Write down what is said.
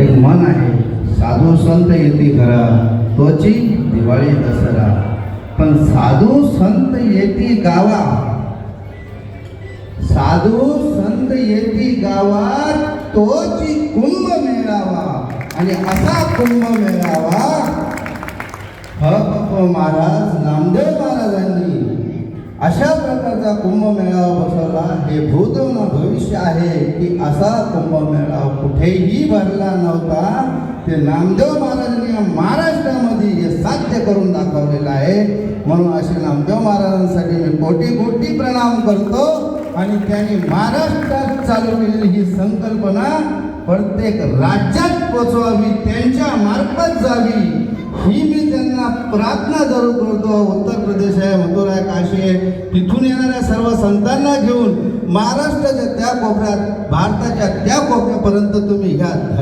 एक मन आहे. साधू संत येते घरा तोची दिवाळी दसरा. पण साधू संत येती गावा. साधू संत येती गावात तोची कुंभ मेळावा. आणि असा कुंभ मेळावा हप महाराज अशा प्रकारचा कुंभमेळा बसवला. हे भूतम भविष्य आहे की असा कुंभमेळा कुठेही भरला नव्हता. ते नामदेव महाराजांनी महाराष्ट्रामध्ये हे साध्य करून दाखवलेलं आहे. म्हणून असे नामदेव महाराजांसाठी मी कोटी कोटी प्रणाम करतो आणि त्यांनी महाराष्ट्रात चालू केलेली ही संकल्पना प्रत्येक राज्यात पोचवावी त्यांच्या मार्फत जावी. ही मी त्यांना प्रार्थना जरूर करतो. उत्तर प्रदेश आहे मथुरा आहे काशी आहे. तिथून येणाऱ्या सर्व संतांना घेऊन महाराष्ट्राच्या त्या कोपऱ्यात भारताच्या त्या कोपऱ्यापर्यंत तुम्ही ह्या